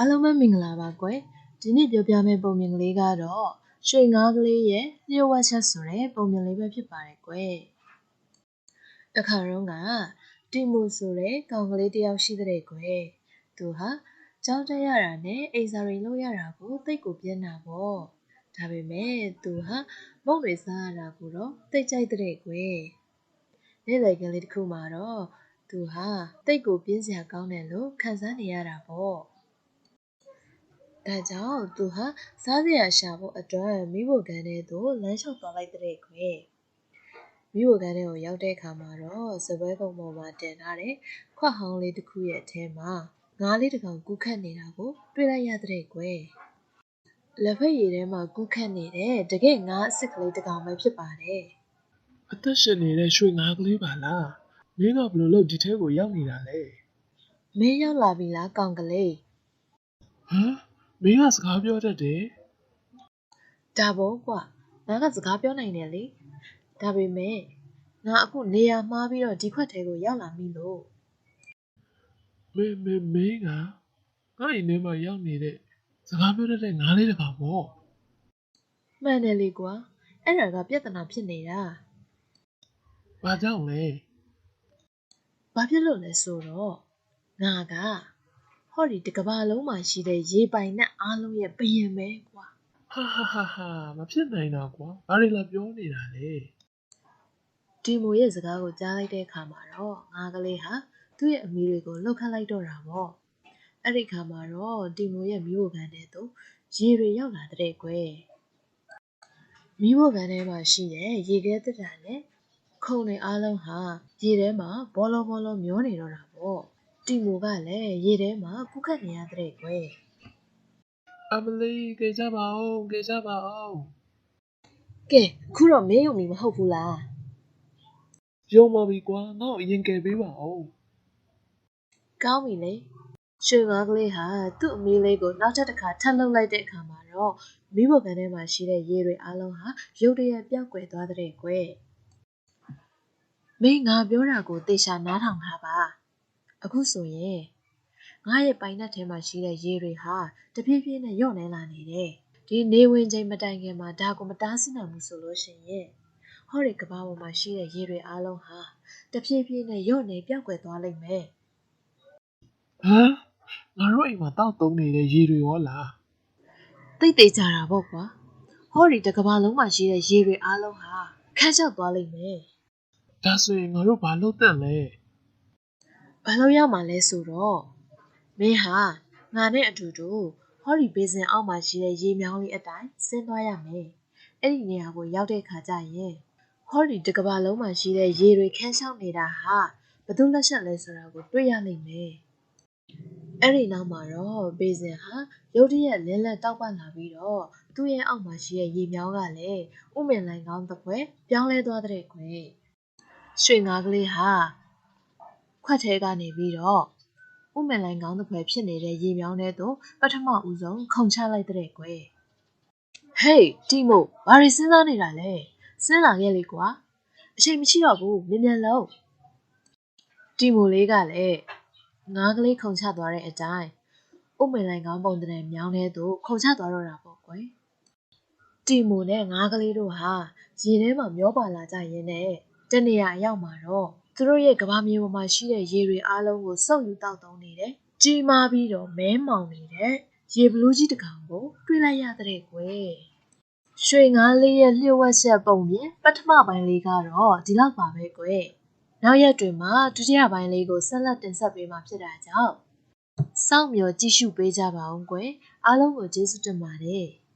အားလုံးပဲမင်္ဂလာပါကွယ်ဒီနေ့ပြောပြမယ့်ပုံမြင်ကလေးကတော့ရွှေငါးကလေးရဲ့လျှို့ဝှက်ချက်ဆိုတဲ့ပုံမြင်လေးပဲဖြစ်ပါတယ်ကွယ်တခါတော့ကတီမိုဆိုတဲ့ကောင်ကလေးတစ်ယောက်ရှိတဲ့ကွယ်သူဟာကြောင်းတက်ရတာနဲ့အိမ်စာတွေလုပ်ရတာကိုသိတ်ကိုပြင်းတာပေါ့ဒါပေမဲ့သူဟာမုတ်တွေစားရတာကိုတော့သိကြိုက်တဲ့ကွယ်နေ့လည်ကလေးတစ်ခုမှာတော့သူဟာတိတ်ကိုပြင်းစရာကောင်းတယ်လို့ခံစားနေရတာပေါ့ ဒါကြောင့်သူဟာစားစရာရှာဖို့အတွက်မိဖို့ကန်းထဲသို့လမ်းလျှောက်သွားလိုက်တဲ့ခွေမိဖို့ကန်းထဲကိုရောက်တဲ့အခါမှာတော့စပွဲကုံပေါ်မှာတင်ထားတဲ့ခွက်ဟောင်းလေးတစ်ခုရဲ့အထဲမှာငါးလေးတစ်ကောင်ကူးခတ်နေတာကိုတွေ့လိုက်ရတဲ့ကွယ်လက်ဖက်ရည်ထဲမှာကူးခတ်နေတဲ့တကယ်ငါးအစ်စ်ကလေးတစ်ကောင်ပဲဖြစ်ပါတယ်အသက်ရှင်နေတဲ့ရွှေငါးကလေးပါလားမင်းကဘယ်လိုလုပ်ဒီထဲကိုရောက်နေတာလဲမင်းရောက်လာပြီလားကောင်ကလေးဟမ် မင်းကစကားပြောတတ်တယ်ဒါဘောကွာငါကစကားပြောနိုင်တယ်လေဒါပေမဲ့ငါအခုနေရာမှားပြီးတော့ဒီခွက်ထဲကိုရောက်လာပြီလို့မင်းမင်းမင်းကငါ့အိမ်ထဲမှာရောက်နေတဲ့စကားပြောတတ်တဲ့ငါးလေးတစ်ကောင်ပေါ့မှန်တယ်လေကွာအဲ့ဒါကပြဿနာဖြစ်နေတာဘာကြောင့်လဲဘာဖြစ်လို့လဲဆိုတော့ငါက ဟောဒီတကဘာလုံးမှာရှိတဲ့ရေပိုင်နဲ့အားလုံးရဲ့ဘယင်ပဲကွာဟာဟာဟာဟာမဖြစ်နိုင်တာကွာဘာတွေလာပြောနေတာလဲဒီမိုရဲ့စကားကိုကြားလိုက်တဲ့အခါမှာတော့ငါကလေးဟာသူ့ရဲ့အမီတွေကိုလှုပ်ခတ်လိုက်တော့တာပေါ့အဲ့ဒီခါမှာတော့ဒီမိုရဲ့မိဖို့ကန်တဲ့သူရေတွေရောက်လာတဲ့ကွယ်မိဖို့ကန်ထဲမှာရှိတဲ့ရေခဲတက်တာနဲ့ခုံတွေအားလုံးဟာရေထဲမှာဘောလုံးဘောလုံးမျောနေတော့တာပေါ့ တီမိုကလည်းရေထဲမှာကုခတ်နေရတဲ့ကွယ်အမလီကြေကြပါအောင်ကြေကြပါအောင်ကဲခုတော့မင်းယုံမီမဟုတ်ဘူးလားယုံပါပြီကွာငါ့ကိုအရင်ကယ်ပေးပါအောင်ကောင်းပြီလေရွှေငါးကလေးဟာသူ့အမီးလေးကိုနောက်ထပ်တစ်ခါထပ်လှုပ်လိုက်တဲ့အခါမှာတော့မိဘကန်ထဲမှာရှိတဲ့ရေတွေအားလုံးဟာရုတ်တရက်ပြောက်ကွယ်သွားတဲ့ကွယ်မင်းငါပြောတာကိုသေချာနားထောင်ထားပါ အခုဆိုရင်ငါရဲ့ပိုင်နက်ထဲမှာရှိတဲ့ရေတွေဟာတဖြည်းဖြည်းနဲ့ညော့နေလာနေတယ်ဒီနေဝင်ချိန်မတိုင်ခင်မှာဒါကိုမတားဆီးနိုင်ဘူးဆိုလို့ရှိရင်ဟောဒီကဘာပေါ်မှာရှိတဲ့ရေတွေအားလုံးဟာတဖြည်းဖြည်းနဲ့ညော့နေပြောက်ကွယ်သွားလိမ့်မယ်ဟမ်ငါတို့အိမ်မှာတောက်သုံးနေတဲ့ရေတွေရောလားသိသေးကြတာပေါ့ကွာဟောဒီတကဘာလုံးမှာရှိတဲ့ရေတွေအားလုံးဟာခန်းချောက်သွားလိမ့်မယ်ဒါဆိုရင်ငါတို့ဘာလုပ်တတ်လဲ ဘာလို့ရမှာလဲဆိုတော့မင်းဟာငါနဲ့အတူတူဟောဒီဘေးစင်အောက်မှာရှိတဲ့ရေမြောင်းလေးအတိုင်းဆင်းသွားရမယ်အဲ့ဒီနေရာကိုရောက်တဲ့ခါကျရင်ဟောဒီတကဘာလုံးမှာရှိတဲ့ရေတွေခန်းချောက်နေတာဟာဘယ်သူလက်ချက်လဲဆိုတာကိုတွေ့ရလိမ့်မယ်အဲ့ဒီနောက်မှာတော့ဘေးစင်ဟာရုတ်တရက်လင်းလက်တောက်ပလာပြီးတော့သူ့ရဲ့အောက်မှာရှိတဲ့ရေမြောင်းကလည်းဥမင်လိုင်ကောင်းတစ်ပွဲပြောင်းလဲသွားတဲ့ကွယ်ရွှေငါးကလေးဟာ ခွက်ထဲကနေပြီးတော့ဥမင်လိုင်ကောင်းတစ်ပွဲဖြစ်နေတဲ့ရေမြောင်းထဲသို့ပထမဦးဆုံးခုန်ချလိုက်တဲ့ကွယ်ဟေးတီမိုဘာရီစဉ်းစားနေတာလဲစဉ်းလာခဲ့လေကွာအချိန်မရှိတော့ဘူးမြင်မြန်လုံးတီမိုလေးကလည်းငါးကလေးခုန်ချသွားတဲ့အတိုင်းဥမင်လိုင်ကောင်းပုံတဲ့မြောင်းထဲသို့ခုန်ချသွားတော့တာပေါ့ကွယ်တီမိုနဲ့ငါးကလေးတို့ဟာရေထဲမှာမျောပါလာကြရင်းနဲ့တနေရာအရောက်မှာတော့ သူတို့ရဲ့ကဘာမြေပေါ်မှာရှိတဲ့ရေတွေအားလုံးကိုစုပ်ယူတောက်သုံးနေတယ်။ကြီးမားပြီးတော့မဲမောင်နေတဲ့ရေဘလူးကြီးတစ်ကောင်ကိုတွေ့လိုက်ရတဲ့ကွယ်။ရွှေငါးလေးရဲ့လျှို့ဝှက်ချက်ပုံပြင်ပထမပိုင်းလေးကတော့ဒီလောက်ပါပဲကွယ်။နောက်ရက်တွေမှာဒုတိယပိုင်းလေးကိုဆက်လက်တင်ဆက်ပေးမှာဖြစ်တာကြောင့်စောင့်မျှော်ကြည့်ရှုပေးကြပါဦးကွယ်။အားလုံးကိုကျေးဇူးတင်ပါတယ်။